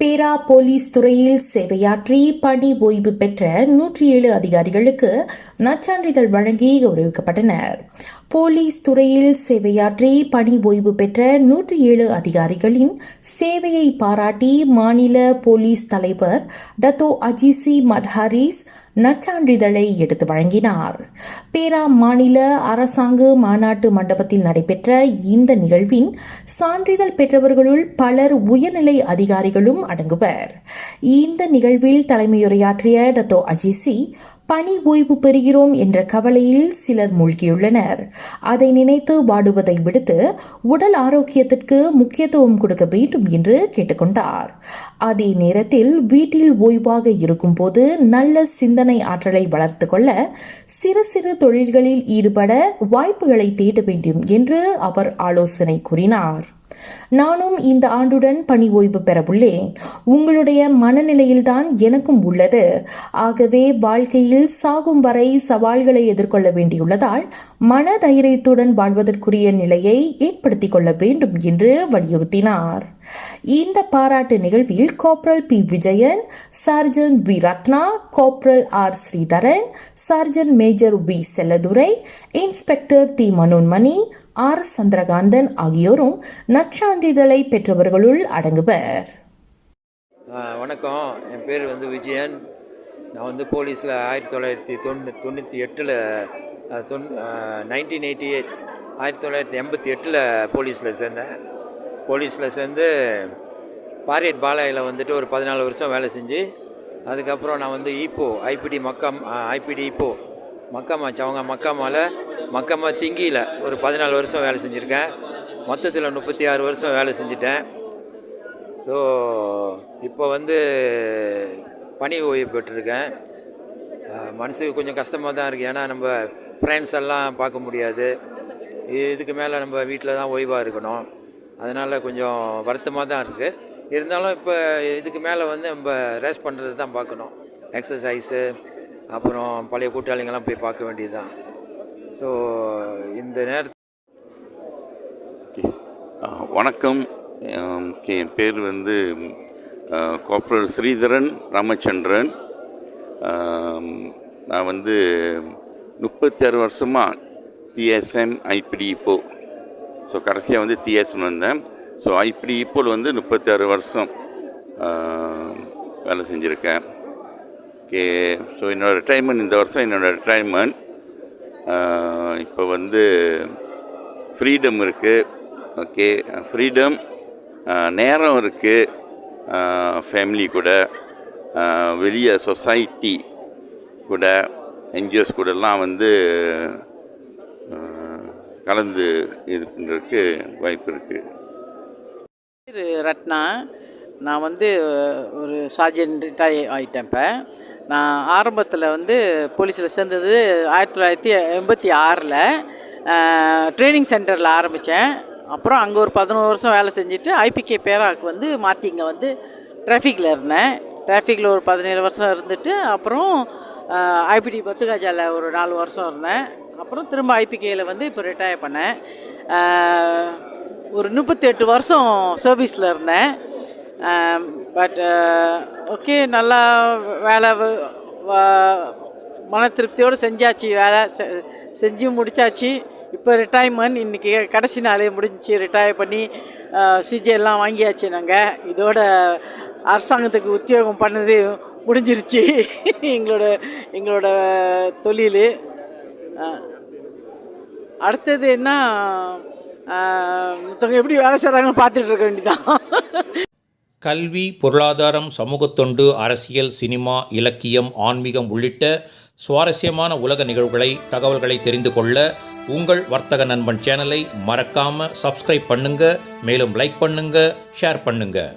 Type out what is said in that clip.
பேரா போலீஸ் துறையில் சேவையாற்றி பணி ஓய்வு பெற்ற நூற்றி ஏழு அதிகாரிகளுக்கு நற்சான்றிதழ் வழங்கி கௌரவிக்கப்பட்டனர். போலீஸ் துறையில் சேவையாற்றி பணி ஓய்வு பெற்ற நூற்றி ஏழு அதிகாரிகளின் சேவையை பாராட்டி மாநில போலீஸ் தலைவர் டத்தோ அஜிசி மட்ஹாரிஸ் நற்சான்றிதழை எடுத்து வழங்கினார். பேரா மாநில அரசாங்க மாநாட்டு மண்டபத்தில் நடைபெற்ற இந்த நிகழ்வின் சான்றிதழ் பெற்றவர்களுள் பலர் உயர்நிலை அதிகாரிகளும் அடங்குவர். இந்த நிகழ்வில் தலைமையுரையாற்றிய டத்தோ அஜிசி பணி ஓய்வு பெறுகிறோம் என்ற கவலையில் சிலர் மூழ்கியுள்ளனர். அதை நினைத்து வாடுவதை விடுத்து உடல் ஆரோக்கியத்திற்கு முக்கியத்துவம் கொடுக்க வேண்டும் என்று கேட்டுக்கொண்டார். அதே நேரத்தில் வீட்டில் ஓய்வாக இருக்கும்போது நல்ல சிந்தனை ஆற்றலை வளர்த்து கொள்ள சிறு சிறு தொழில்களில் ஈடுபட வாய்ப்புகளை தேட வேண்டும் என்று அவர் ஆலோசனை கூறினார். நானும் இந்த ஆண்டுடன் பணி ஓய்வு பெறவுள்ளேன் உங்களுடைய மனநிலையில்தான் எனக்கும் உள்ளது. ஆகவே வாழ்க்கையில் சாகும் வரை சவால்களை எதிர்கொள்ள வேண்டியுள்ளதால் மன தைரியத்துடன் வாழ்வதற்குரிய நிலையை ஏற்படுத்திக் கொள்ள வேண்டும் என்று வலியுறுத்தினார். இந்த பாராட்டு நிகழ்வில் corporal P Vijayan sergeant V Ratna corporal R Sridharan sergeant major V Selladurai inspector T Manonmani R Chandrakanthan ஆகியோரும் நற்சான்றிதழை பெற்றவர்களுள் அடங்குவர். வணக்கம். என் பேர் வந்து விஜயன். நான் வந்து போலீஸில் ஆயிரத்தி தொள்ளாயிரத்தி தொண்ணூ தொண்ணூற்றி எட்டில் தொன் நைன்டீன் எயிட்டி எயிட் ஆயிரத்தி தொள்ளாயிரத்தி எண்பத்தி எட்டில் போலீஸில் சேர்ந்தேன். போலீஸில் சேர்ந்து பாரியட் பாலாயில் வந்துட்டு ஒரு பதினாலு வருஷம் வேலை செஞ்சு அதுக்கப்புறம் நான் வந்து ஈப்போ ஐபிடி மக்கம் ஐபிடி ஈப்போ மக்காமாச்சு. அவங்க மக்காமாவில் மக்காமா திங்கியில் ஒரு பதினாலு வருஷம் வேலை செஞ்சுருக்கேன். மொத்தத்தில் முப்பத்தி ஆறு வருஷம் வேலை செஞ்சுட்டேன். ஸோ இப்போ வந்து பணி ஓய்வு பெற்றிருக்கேன். மனசுக்கு கொஞ்சம் கஷ்டமாக தான் இருக்குது ஏன்னா நம்ம ஃப்ரெண்ட்ஸ் எல்லாம் பார்க்க முடியாது. இதுக்கு மேலே நம்ம வீட்டில் தான் ஓய்வாக இருக்கணும். அதனால் கொஞ்சம் வருத்தமாக தான் இருக்குது இருந்தாலும் இப்போ இதுக்கு மேலே வந்து நம்ம ரேஸ் பண்ணுறது தான் பார்க்கணும். எக்ஸசைஸு அப்புறம் பழைய கூட்டாளிங்கெல்லாம் போய் பார்க்க வேண்டியது தான் ஸோ இந்த நேரத்தில் வணக்கம். என் பேர் வந்து கார்பரல் ஸ்ரீதரன் ராமச்சந்திரன். நான் வந்து முப்பத்தாறு வருஷமாக டிஎஸ்எம் ஐபிடி இப்போது ஸோ கடைசியாக வந்து டிஎஸ்எம் வந்தேன். ஸோ இப்படி இப்போது வந்து முப்பத்தாறு வருஷம் வேலை செஞ்சுருக்கேன். ஓகே ஸோ என்னோடய ரிட்டைர்மெண்ட் இந்த வருஷம் என்னோடய ரிட்டைர்மெண்ட் இப்போ வந்து ஃப்ரீடம் இருக்குது ஓகே ஃப்ரீடம் நேரம் இருக்குது ஃபேமிலி கூட வெளியே சொசைட்டி கூட என்ஜிஓஸ் கூடலாம் வந்து கலந்து இது பண்ணுறதுக்கு வாய்ப்பு இருக்குது பேர் ரத்னா நான் வந்து ஒரு சார்ஜன் ரிட்டையர் ஆகிட்டேன் இப்போ. நான் ஆரம்பத்தில் வந்து போலீஸில் சேர்ந்தது ஆயிரத்தி தொள்ளாயிரத்தி எண்பத்தி ஆறில் ட்ரைனிங் சென்டரில் ஆரம்பித்தேன் அப்புறம் அங்கே ஒரு பதினோரு வருஷம் வேலை செஞ்சுட்டு ஐபிகே பேராக்கு வந்து மாற்றி இங்கே வந்து டிராஃபிக்கில் இருந்தேன். டிராஃபிக்கில் ஒரு பதினேழு வருஷம் இருந்துட்டு அப்புறம் ஐபிடி பத்துகாஜாவில் ஒரு நாலு வருஷம் இருந்தேன். அப்புறம் திரும்ப ஐபிகேயில் வந்து இப்போ ரிட்டையர் பண்ணேன். ஒரு முப்பத்தெட்டு வருஷம் சர்வீஸில் இருந்தேன். பட் ஓகே நல்லா வேலை மன திருப்தியோடு செஞ்சாச்சு வேலை செ- செஞ்சு முடிச்சாச்சு. இப்போ ரிட்டையர்மெண்ட் இன்றைக்கி கடைசி நாளே முடிஞ்சிச்சு. ரிட்டையர் பண்ணி சிஜே எல்லாம் வாங்கியாச்சு நாங்கள் இதோட அரசாங்கத்துக்கு உத்தியோகம் பண்ணது முடிஞ்சிருச்சு. எங்களோட எங்களோட தொழில். அடுத்தது என்ன? ஆஹ், எப்படி வேலை செய்கிறாங்கன்னு பார்த்துட்டு இருக்க வேண்டிதான் கல்வி பொருளாதாரம் சமூகத்தொண்டு அரசியல் சினிமா இலக்கியம் ஆன்மீகம் உள்ளிட்ட சுவாரஸ்யமான உலக நிகழ்வுகளை தகவல்களை தெரிந்து கொள்ள உங்கள் வர்த்தக நண்பன் சேனலை மறக்காமல் சப்ஸ்கிரைப் பண்ணுங்கள் மேலும் லைக் பண்ணுங்கள் ஷேர் பண்ணுங்கள்